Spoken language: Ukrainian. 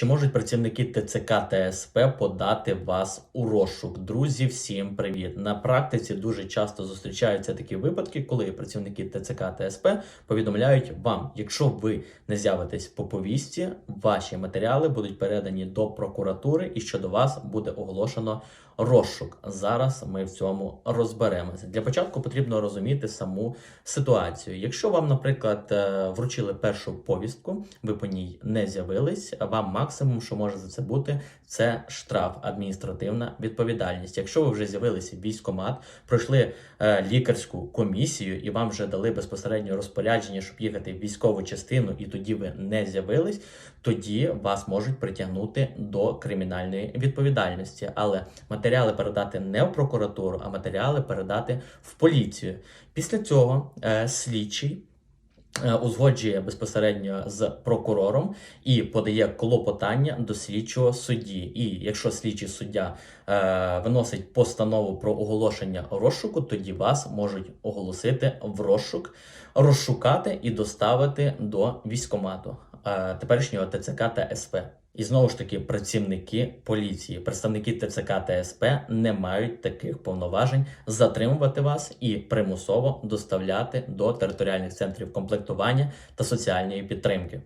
Чи можуть працівники ТЦК та СП подати вас у розшук? Друзі, всім привіт! На практиці дуже часто зустрічаються такі випадки, коли працівники ТЦК та СП повідомляють вам, якщо ви не з'явитесь по повісті, ваші матеріали будуть передані до прокуратури і щодо вас буде оголошено розшук. Зараз ми в цьому розберемося. Для початку потрібно розуміти саму ситуацію. Якщо вам, наприклад, е, вручили першу повістку, ви по ній не з'явились, вам максимум, що може за це бути, це штраф, адміністративна відповідальність. Якщо ви вже з'явилися в військкомат, пройшли е, лікарську комісію і вам вже дали безпосередньо розпорядження, щоб їхати в військову частину, і тоді ви не з'явились, тоді вас можуть притягнути до кримінальної відповідальності. Але матеріали передати не в прокуратуру, а матеріали передати в поліцію. Після цього е, слідчий. Е, Узгоджує безпосередньо з прокурором і подає клопотання до слідчого судді. І якщо слідчий суддя е, виносить постанову про оголошення розшуку, тоді вас можуть оголосити в розшук, розшукати і доставити до військкомату е, теперішнього ТЦК та СП. І знову ж таки, працівники поліції, представники ТЦК та СП не мають таких повноважень затримувати вас і примусово доставляти до територіальних центрів комплектування та соціальної підтримки.